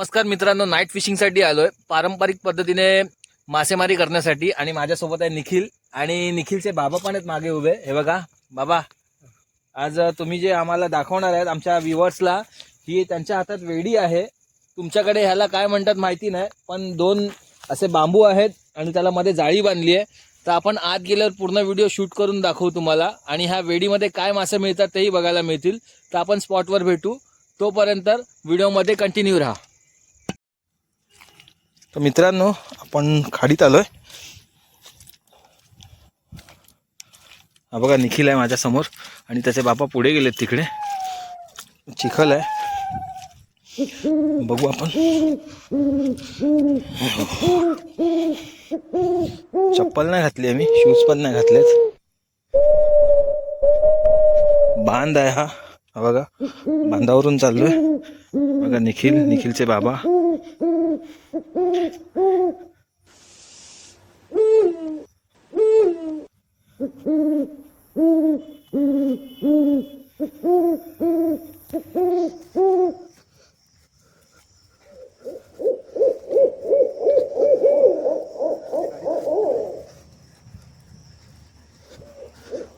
नमस्कार मित्रांनो नाईट फिशिंगसाठी आलो आहे पारंपरिक पद्धतीने मासेमारी करण्यासाठी आणि माझ्यासोबत आहे निखिल आणि निखिलचे बाबा पण आहेत मागे उभे. हे बघा बाबा आज तुम्ही जे आम्हाला दाखवणार आहेत आमच्या व्ह्युअर्सला ही त्यांच्या हातात वेडी आहे. तुमच्याकडे ह्याला काय म्हणतात माहिती नाही पण दोन असे बांबू आहेत आणि त्याला मध्ये जाळी बांधली आहे. तर आपण आत गेल्यावर पूर्ण व्हिडिओ शूट करून दाखवू तुम्हाला. आणि ह्या वेडीमध्ये काय मासे मिळतात तेही बघायला मिळतील. तर आपण स्पॉटवर भेटू. तोपर्यंत व्हिडिओमध्ये कंटिन्यू राहा. तर मित्रांनो आपण खाडीत आलोय. हा बघा निखिल आहे माझ्यासमोर आणि त्याचे बापा पुढे गेलेत तिकडे. चिखल आहे. बघू आपण. चप्पल नाही घातली आम्ही शूज पण नाही घातलेत. बांध आहे हा. बघा बांधावरून चाललोय. बघा निखिल निखिलचे बाबा.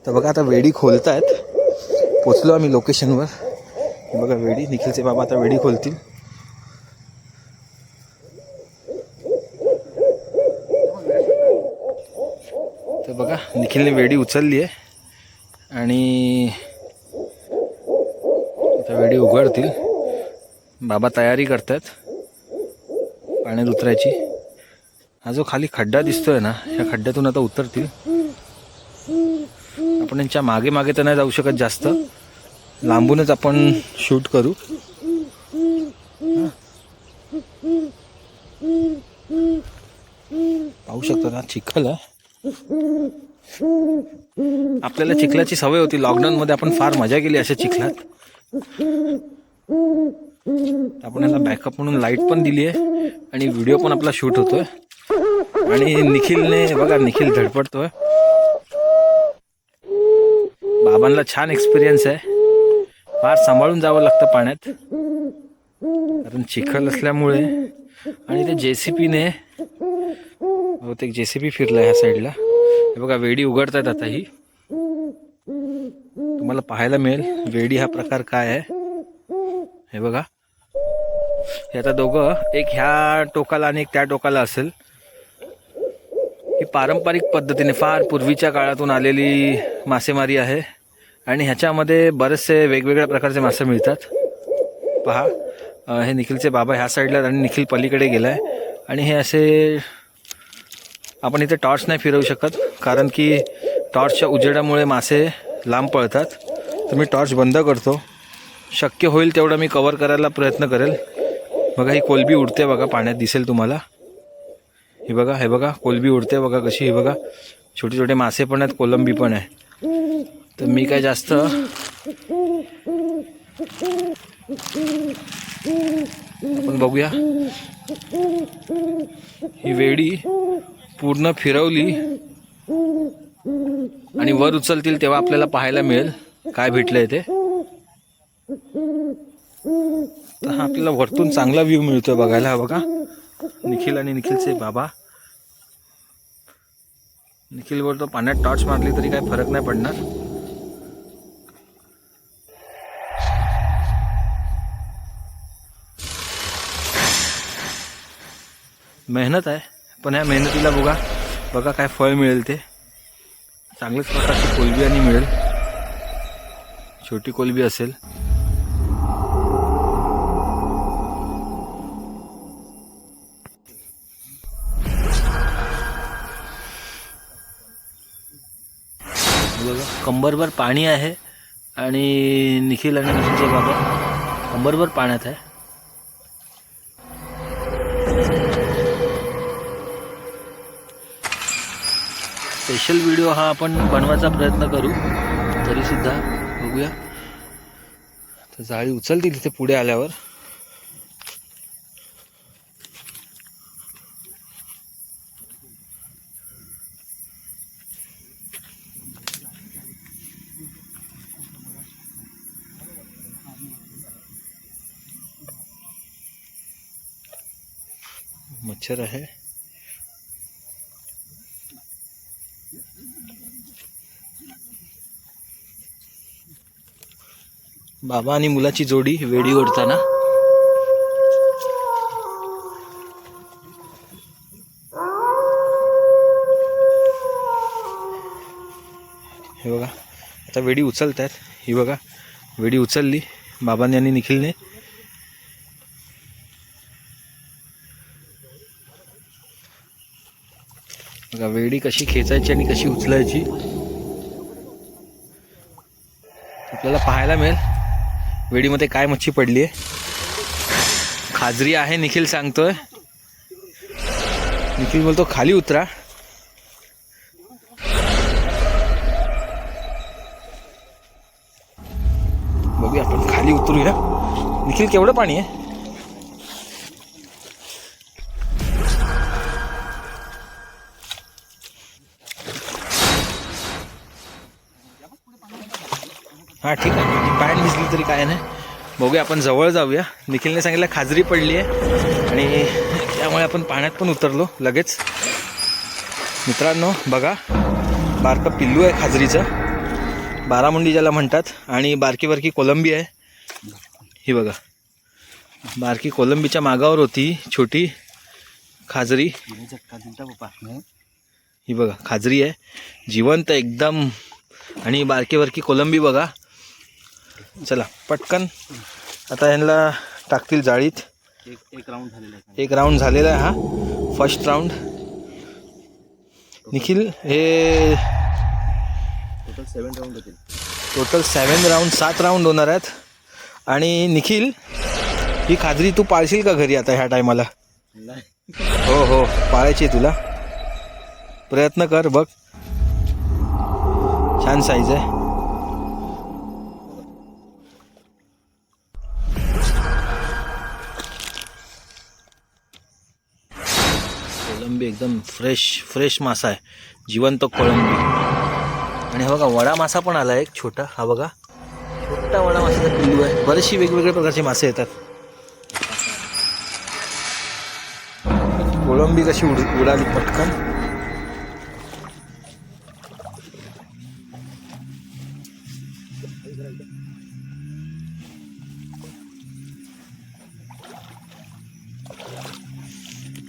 तर बघा आता वेडी खोलतायत. पोचलो आम्ही लोकेशनवर बघा वेडी निखिलचे बाबा आता वेडी खोलतील. तर बघा निखिलने वेडी उचलली आहे. आणि आता वेडी उघडतील. बाबा तयारी करतात पाण्यात उतरायची. हा जो खाली खड्डा दिसतोय ना या खड्ड्यातून आता उतरतील. आपण यांच्या मागे मागे तर नाही जाऊ शकत जास्त. लांबूनच आपण शूट करू. पाहू शकतो ना चिखल आहे. आपल्याला चिखलाची सवय होती. लॉकडाऊन मध्ये आपण फार मजा केली अशा चिखलात. आपण याला बॅकअप म्हणून लाइट पण दिली आहे आणि व्हिडिओ पण आपला शूट होतोय. आणि निखिलने बघा निखिल धडपडतोय. बाबांना छान एक्सपिरियन्स आहे. फार सांभाळून जावं लागतं पाण्यात. कारण चिखल असल्यामुळे आणि ते जे सी पीने बहुतेक जे सी पी फिरला ह्या साईडला. हे बघा वेडी उघडतात आता ही. तुम्हाला पाहायला मिळेल वेडी हा प्रकार काय आहे. हे बघा. हे आता दोघं एक ह्या टोकाला आणि एक त्या टोकाला असेल. ही पारंपरिक पद्धतीने फार पूर्वीच्या काळातून आलेली मासेमारी आहे. आणि ह्याच्यामध्ये बरेचसे वेगवेगळ्या प्रकारचे मासे मिळतात. पहा हे निखिलचे बाबा ह्या साईडला आणि निखिल पलीकडे गेलाय. आणि हे असे आपण इथे टॉर्च नाही फिरवू शकत कारण की टॉर्चच्या उजेडामुळे मासे लांब पळतात. तर मी टॉर्च बंद करतो. शक्य होईल तेवढं मी कवर करायला प्रयत्न करेल. बघा ही कोलबी उडते बघा पाण्यात दिसेल तुम्हाला. हे बघा हे बघा कोलबी उडते बघा कशी हे बघा. छोटे छोटे मासे पण आहेत कोलंबी पण आहे. तर मी काय जास्त आपण बघूया. ही वेडी पूर्ण फिरवली आणि वर उचलतील तेव्हा आपल्याला पाहायला मिळेल काय भेटलंय ते. तर हा आपल्याला वरतून चांगला व्ह्यू मिळतोय बघायला हा बघा. निखिल आणि निखिलचे बाबा. निखिलवर तो पाण्यात टॉर्च मारली तरी काही फरक नाही पडणार. मेहनत आहे पण ह्या मेहनतीला बघा बघा काय फळ मिळेल ते. चांगल्याच प्रकारची कोलबी आणि मिळेल. छोटी कोलबी असेल. कंबरभर पाणी आहे आणि निखिल आणि निखिलचे बाबा कंबरभर पाण्यात आहे. स्पेशल व्हिडिओ हा आपण बनवायचा प्रयत्न करू. तरीसुद्धा बघूया. तर जाळी उचलतील तिथे पुढे आल्यावर. मच्छर आहे. बाबा आणि मुलाची जोडी वेडी ओढताना. हे बघा आता वेडी उचलत आहेत ही बघा वेडी उचलली बाबांनी आणि निखिलने. बघा वेडी कशी खेचायची आणि कशी उचलायची. आपल्याला पाहायला मिळेल. वेडीमध्ये काय मच्छी पडली आहे? खाजरी आहे निखिल सांगतोय. निखिल बोलतो खाली उतरा. बघूया आपण खाली उतरूया. निखिल केवढं पाणी आहे? हा ठीक आहे. तरी काय नाही. बघूया आपण जवळ जाऊया. निखिलने सांगितलं खाजरी पडली आहे आणि त्यामुळे आपण पाण्यात पण उतरलो लगेच. मित्रांनो बघा बारकं पिल्लू आहे खाजरीचं. बारामुंडी ज्याला म्हणतात आणि बारकी बारकी कोलंबी आहे. ही बघा बारकी कोलंबीच्या मागावर होती छोटी खाजरी. ही बघा खाजरी आहे. जिवंत एकदम. आणि बारकी बारकी कोलंबी बघा. चला पटकन. आता यांना टाकतील जाळीत. एक एक राऊंड झालेला आहे. एक राऊंड झालेला आहे हा. फर्स्ट राऊंड निखिल हे टोटल सेवन राऊंड होतील. टोटल सेवन राऊंड सात राऊंड होणार आहेत. आणि निखिल ही खाजरी तू पाळशील का घरी आता ह्या टायमाला हो हो पाळायची तुला. प्रयत्न कर बघ. छान साईज आहे. कोळंबी एकदम फ्रेश फ्रेश मासा आहे. जिवंत कोळंबी. आणि हा बघा वडा मासा पण आला एक छोटा. हा बघा. छोटा वडा मासाचा पिल्लू आहे. बरेचशी वेगवेगळ्या प्रकारचे मासे येतात. कोळंबी कशी उड उडाली पटकन.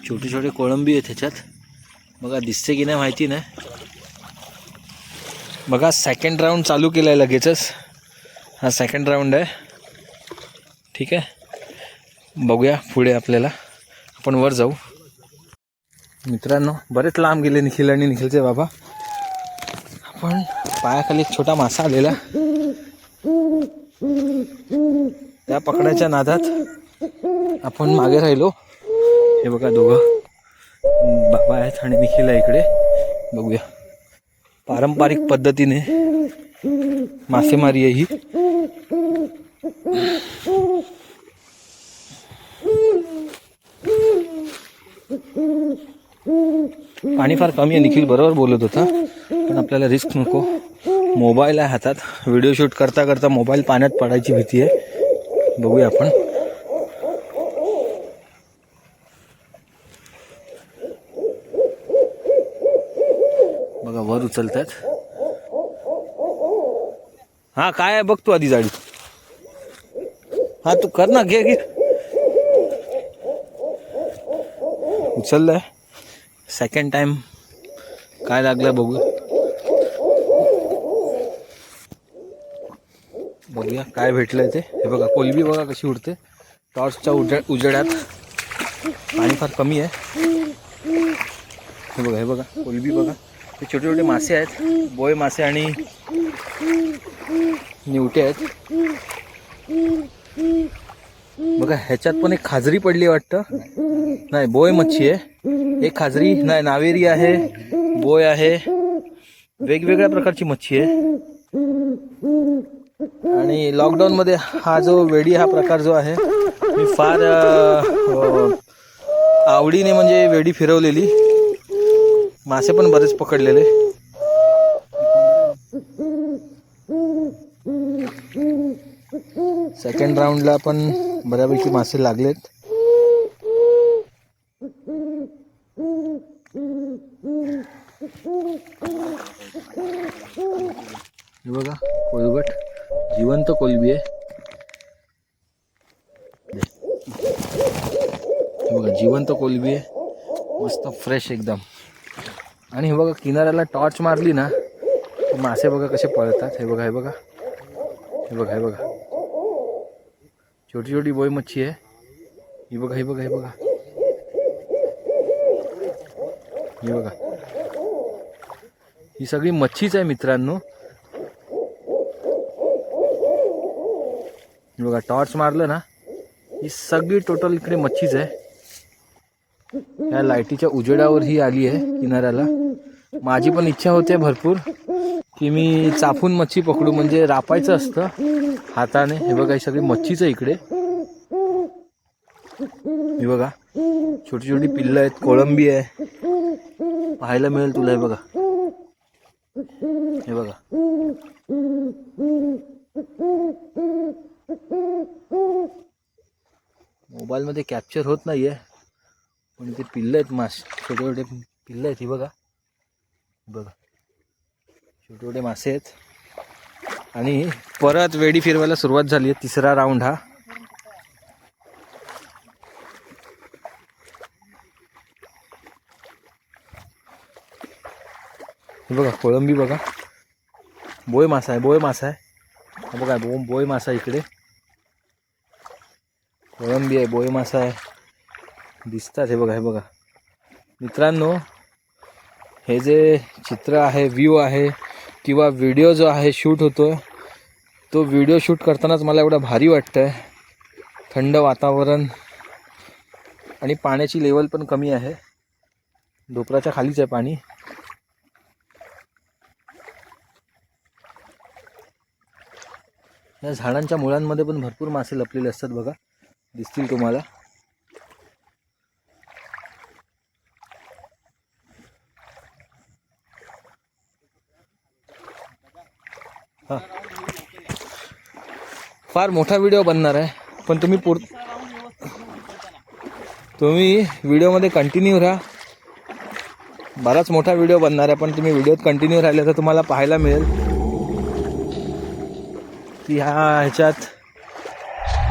छोटे छोटे कोळंबी आहे त्याच्यात बघा दिसते की नाही माहिती नाही. बघा सेकंड राऊंड चालू केला आहे लगेचच. हा सेकंड राऊंड आहे. ठीक आहे. बघूया पुढे आपल्याला. आपण वर जाऊ. मित्रांनो बरेच लांब गेले निखिल आणि निखिलचे बाबा. आपण पायाखाली एक छोटा मासा आलेला. त्या पकडायच्या नादात आपण मागे राहिलो. हे बघा दोघं. बाबा आहेत आणि निखिल आहे इकडे. बघूया. पारंपरिक पद्धतीने मासेमारी आहे ही. पाणी फार कमी आहे निखिल बरोबर बोलत होता. पण आपल्याला रिस्क नको. मोबाईल आहे हातात. व्हिडिओ शूट करता करता मोबाईल पाण्यात पडायची भीती आहे. बघूया आपण बघा वर उचलतात. हा काय आहे? बघ तू आधी जाळी हा तू कर ना घे घे. उचललाय. सेकंड टाइम काय लागलं बघू. बघूया काय भेटलंय ते. हे बघा कोलबी बघा कशी उडते. टॉर्चच्या उज उजेडात. पाणी फार कमी आहे. हे बघा हे बघा कोलबी बघा. हे छोटे छोटे मासे आहेत. बोय मासे आणि निवटे आहेत. बघा ह्याच्यात पण एक खाजरी पडली वाटतं. नाही बोय मच्छी आहे. एक खाजरी नाही नावेरी आहे बोय आहे. वेगवेगळ्या प्रकारची मच्छी आहे. आणि लॉकडाऊनमध्ये हा जो वेडी हा प्रकार जो आहे मी फार आवडीने म्हणजे वेडी फिरवलेली. मासे पण बरेच पकडलेले. सेकंड राऊंडला पण बऱ्यापैकी मासे लागलेत. हे बघा कोलगट. जिवंत कोलबी आहे. हे बघा जिवंत कोलबी आहे. मस्त फ्रेश एकदम. आणि हे बघा किनाऱ्याला टॉर्च मारली ना मासे बघा कसे पळतात. हे बघा हे बघा. हे बघा हे बघा. छोटी छोटी बोई मच्छी आहे. ही बघा ही बघा हे बघा. हे बघा. ही सगळी मच्छीच आहे मित्रांनो. हे बघा टॉर्च मारलं ना ही सगळी टोटल इकडे मच्छीच आहे. या लाईटीच्या उजेडावर ही आली आहे किनाऱ्याला. माझी पण इच्छा होते भरपूर की मी चाफून मच्छी पकडू म्हणजे रापायचं असतं हाताने. हे बघा ही सगळी मच्छीच आहे इकडे. हे बघा छोटी छोटी पिल्लं आहेत कोळंबी आहे. पाहायला मिळेल तुला हे बघा. हे बघा. मोबाईलमध्ये कॅप्चर होत नाहीये पण ते पिल्लं आहेत मास छोटे छोटे पिल्लं आहेत ही बघा. बघा. छोटे छोटे मासे आहेत. आणि परत वेडी फिरवायला सुरुवात झाली आहे. तिसरा राऊंड हा. बघा कोळंबी बघा. बोय मासा आहे बोय मासा आहे. बघा बो बोय मासा इकडे. कोळंबी आहे बोय मासा आहे. दिसतात हे बघा हे बघा. मित्रांनो हे जे चित्र आहे व्ह्यू आहे किंवा व्हिडिओ जो आहे शूट होतो तो व्हिडिओ शूट करतानाच मला एवढा भारी वाटतं आहे थंड वातावरण आणि पाण्याची लेवल पण कमी आहे. ढोपराच्या खालीच आहे पाणी. या झाडांच्या मुळांमध्ये पण भरपूर मासे लपलेले असतात बघा. दिसतील तुम्हाला. हां. फार मोठा व्हिडिओ बनणार आहे. पण तुम्ही पुर तुम्ही व्हिडिओमध्ये कंटिन्यू राहा. बराच मोठा व्हिडिओ बनणार आहे पण तुम्ही व्हिडिओत कंटिन्यू राहिले तर तुम्हाला पाहायला मिळेल. की ह्या ह्याच्यात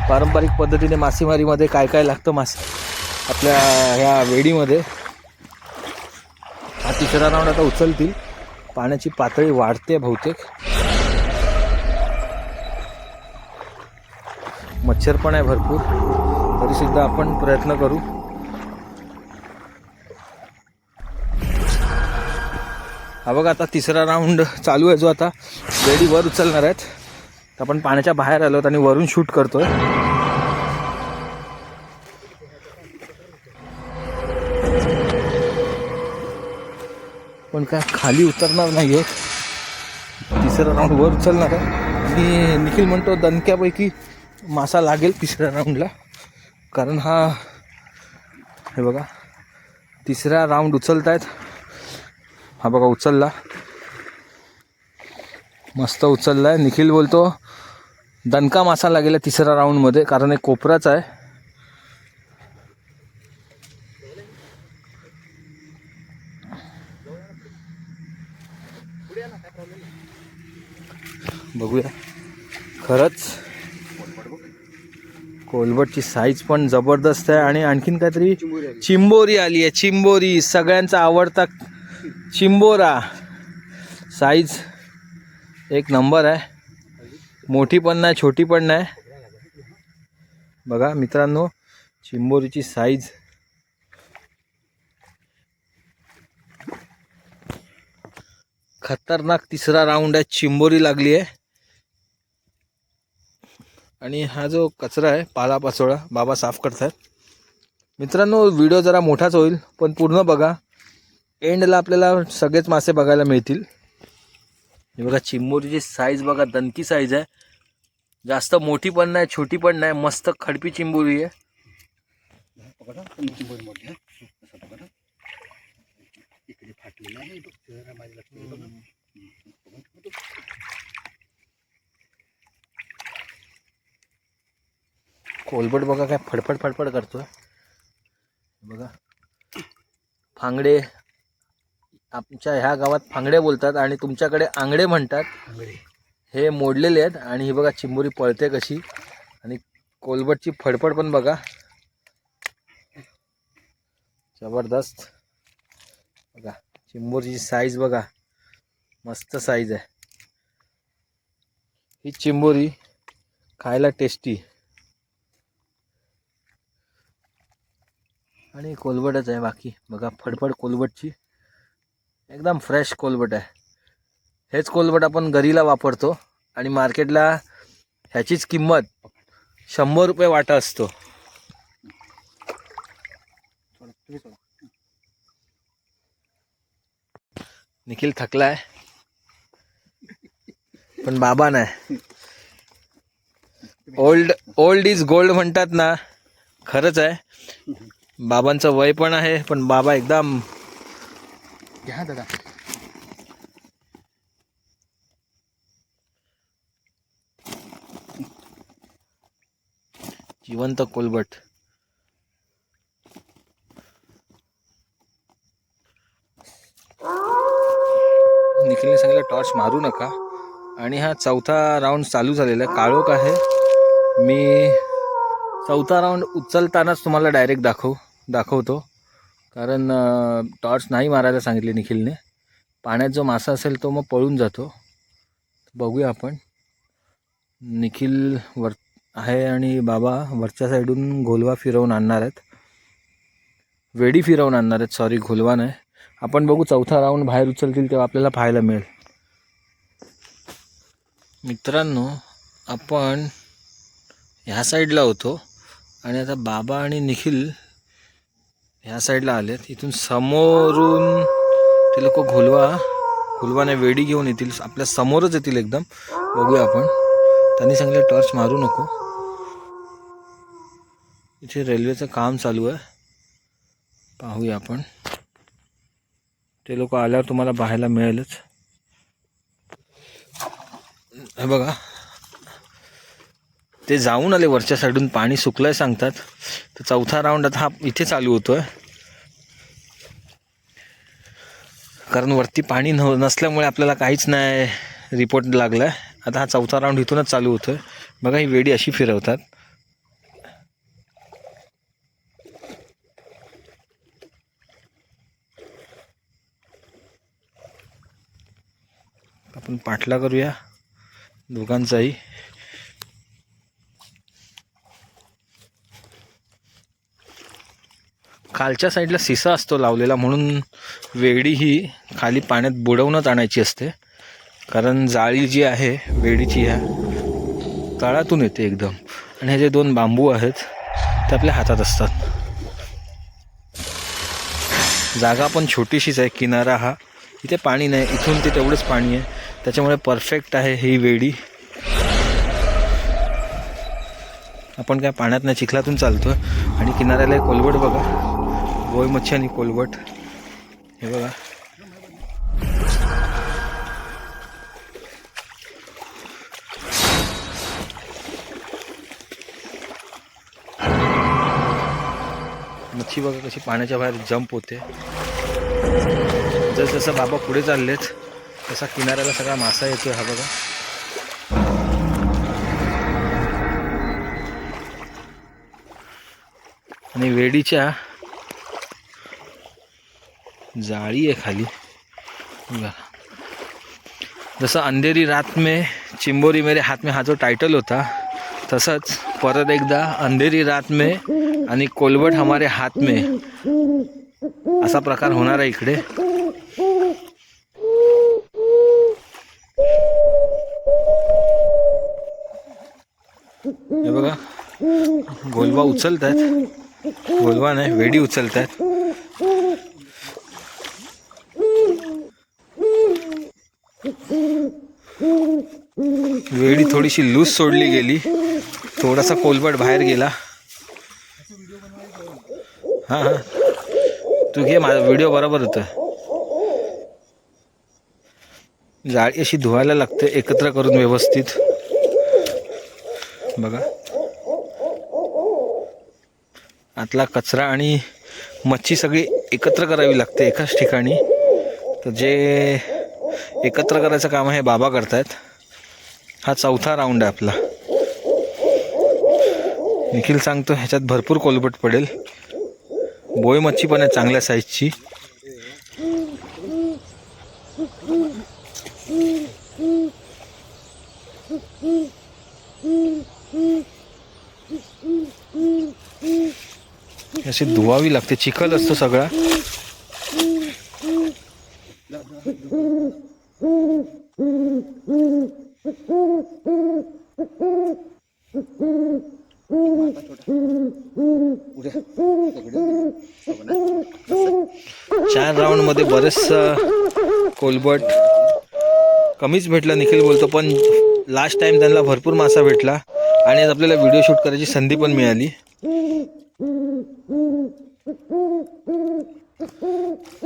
पारंपरिक पद्धतीने मासेमारीमध्ये काय काय लागतं मासे आपल्या ह्या वेडीमध्ये. हा तिसरा राऊंड आता उचलतील. पाण्याची पातळी वाढते बहुतेक. मच्छर पण आहे भरपूर. तरीसुद्धा आपण प्रयत्न करू. हा बघा आता तिसरा राऊंड चालू आहे जो आता. वेळी वर उचलणार आहेत. तर आपण पाण्याच्या बाहेर आलो आणि वरून शूट करतोय. पण काय खाली उतरणार नाहीये. तिसरा राऊंड वर उचलणार आहे. आणि निखिल म्हणतो दणक्यापैकी मासा लागेल तिसऱ्या राऊंडला कारण हा हे बघा तिसरा राऊंड उचलत आहेत हा बघा उचलला. मस्त उचलला आहे निखिल बोलतो दणका मासा लागेल तिसऱ्या राऊंडमध्ये कारण एक कोपराच आहे. बघूया. खरंच कोलबटची साईज पण जबरदस्त आहे आणि आणखीन काहीतरी चिंबोरी आली आहे. चिंबोरी सगळ्यांचा आवडता चिंबोरा. साईज एक नंबर आहे. मोठी पण नाही छोटी पण नाही. बघा मित्रांनो चिंबोरीची साईज खतरनाक तिसरा राऊंड आहे. चिंबोरी लागली आहे. आणि हा जो कचरा आहे पालापाचोळा बाबा साफ करतात मित्रांनो व्हिडिओ जरा मोठाच होईल पण पूर्ण बघा. एंडला आपल्याला सगळेच मासे बघायला मिळतील. हे बघा चिंबोरीची साईज बघा दणकी साईज आहे. जास्त मोठी पण नाही छोटी पण नाही मस्त खडपी चिंबोरी आहे. इकडे फाटलेलं आहे बघ, जरा माझ्या लक्षात येतं बघा. हम्म, पकड, पकड. कोलबट बघा काय फडफड फडफड करतोय. बघा. फांगडे आमच्या ह्या गावात फांगडे बोलतात आणि तुमच्याकडे आंगडे म्हणतात. आंगडे. हे मोडलेले आहेत आणि ही बघा चिंबोरी पळते कशी. आणि कोलबटची फडफड पण बघा. जबरदस्त. बघा चिंबोरीची साईज बघा. मस्त साईज आहे. ही चिंबोरी खायला टेस्टी आणि कोलबटच आहे बाकी. बघा फडफड कोलबटची एकदम फ्रेश कोलबट आहे. हेच कोलबट आपण घरीला वापरतो आणि मार्केटला ह्याचीच किंमत शंभर रुपये वाटा असतो. निखिल थकला आहे पण बाबा नाही. ओल्ड ओल्ड इज गोल्ड म्हणतात ना. खरंच आहे. बाबांचं वय पण आहे पण बाबा एकदम घ्या दादा. जिवंत कोलबट निखिलने सांगितलं टॉर्च मारू नका. आणि हा चौथा राऊंड चालू झालेला काळोख आहे. मी चौथा राऊंड उचलतानाच तुम्हाला डायरेक्ट दाखव दाखवतो. कारण टॉर्च नाही मारायला सांगितले निखिलने. पाण्यात जो मासा असेल तो मग पळून जातो. बघूया आपण. निखिल वर आहे आणि बाबा वरच्या साईडून घोलवा फिरवून आणणार आहेत. वेडी फिरवून आणणार आहेत. सॉरी घोलवा नाही. आपण बघू चौथा राऊंड बाहेर उचलतील तेव्हा आपल्याला पाहायला मिळेल. मित्रांनो आपण ह्या साईडला होतो. आणि आता बाबा आणि निखिल ह्या साईडला आलेत. इथून समोरून ते लोक घोलवा. घोलवाने वेडी घेऊन येतील. आपल्या समोरच येतील एकदम. बघूया आपण. त्यांनी सांगितलं टॉर्च मारू नको. इथे रेल्वेचं काम चालू आहे. पाहूया आपण. ते लोक आल्यावर तुम्हाला पाहायला मिळेलच. हे बघा. ते जाऊन आले वरच्या साईडून पाणी सुकलं आहे सांगतात. तर चौथा राऊंड आता हा इथे चालू होतो आहे कारण वरती पाणी न नसल्यामुळे आपल्याला काहीच नाही रिपोर्ट लागलाय. आता हा चौथा राऊंड इथूनच चालू होतो आहे बघा ही वेडी अशी फिरवतात. आपण पाठला करूया. दोघांचाही. खालच्या साईडला सिसा असतो लावलेला म्हणून वेडी ही खाली पाण्यात बुडवूनच आणायची असते. कारण जाळी जी आहे वेडीची ह्या तळातून येते एकदम. आणि हे जे दोन बांबू आहेत ते आपल्या हातात असतात. जागा पण छोटीशीच आहे किनारा हा. इथे पाणी नाही इथून ते तेवढंच पाणी आहे. त्याच्यामुळे परफेक्ट आहे ही वेडी. आपण काय पाण्यात नाही चिखलातून चालतो आणि किनाऱ्याला एक बघा. गोय मच्छी आणि कोलवट. हे बघा. मच्छी बघा कशी पाण्याच्या बाहेर जंप होते. जस जसं बाबा पुढे चाललेत तसा किनाऱ्याला सगळा मासा येतोय हा बघा. आणि वेडीच्या जाळी आहे खाली. बघा. जसं अंधेरी रात में चिंबोरी मेरे हात में हा जो टायटल होता तसंच परत एकदा अंधेरी रात में आणि कोलबट हमारे हात में. असा प्रकार होणार आहे इकडे. हे बघा. गोलवा उचलत आहेत गोलवा नाही वेडी उचलत आहेत वेडी थोडीशी लूज सोडली गेली. थोडासा कोलबट बाहेर गेला. हां हां. तू घे माझा व्हिडिओ बरोबर होतं. जाळी अशी धुवायला लागते एकत्र करून व्यवस्थित. बघा. आतला कचरा आणि मच्छी सगळी एकत्र करावी लागते एकाच ठिकाणी. तर जे एकत्र करायचं काम आहे बाबा करतायत. हा चौथा राऊंड आहे आपला. निखिल सांगतो ह्याच्यात भरपूर कोलबट पडेल. बोय मच्छी पण आहे चांगल्या साईजची अशी धुवावी लागते चिखल असतो सगळा. मध्ये बरेचसा कोलबट कमीच भेटला निखिल बोलतो पण लास्ट टाइम त्यांना भरपूर मासा भेटला आणि आज आपल्याला व्हिडिओ शूट करायची संधी पण मिळाली.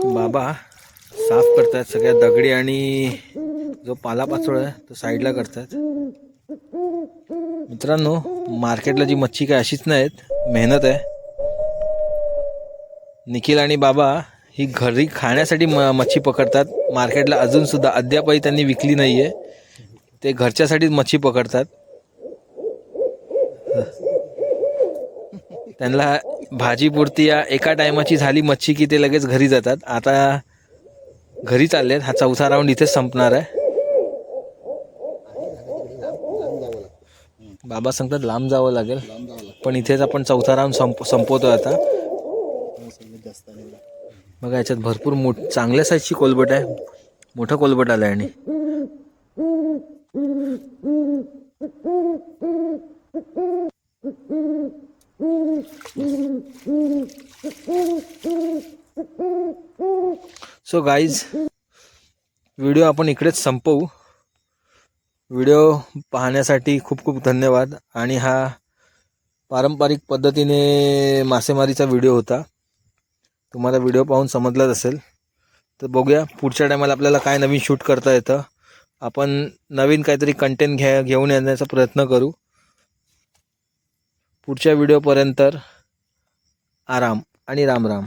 बाबा साफ करतात सगळ्या दगडी आणि जो पालापाचोळा आहे तो साईडला करतात. मित्रांनो मार्केटला जी मच्छी काय अशीच नाहीत मेहनत आहे. निखिल आणि बाबा ही घरी खाण्यासाठी म मच्छी पकडतात. मार्केटला अजूनसुद्धा अद्यापही त्यांनी विकली नाही आहे ते घरच्यासाठीच मच्छी पकडतात. त्यांना भाजीपुरती या एका टायमाची झाली मच्छी की ते लगेच घरी जातात. आता घरी चाललेत. हा चौथा राऊंड इथेच संपणार आहे. बाबा सांगतात लांब जावं लागेल. पण इथेच आपण चौथा राऊंड संप संपवतोय आता. बघा याच्यात भरपूर मोठ चांगल्या साईजची कोलबट आहे. मोठा कोलबट आलं आणि. सो गाईज व्हिडिओ आपण इकडेच संपवू. व्हिडिओ पाहण्यासाठी खूप खूप धन्यवाद. आणि हा पारंपरिक पद्धतीने मासेमारीचा व्हिडिओ होता. तुम्हाला व्हिडिओ पाहून समजलाच असेल. तर बघूया पुढच्या टायमाला आपल्याला काय नवीन शूट करता येतं. आपण नवीन काहीतरी कंटेंट घ्या घेऊन येण्याचा प्रयत्न करू. पुढच्या व्हिडिओपर्यंत आराम आणि राम राम.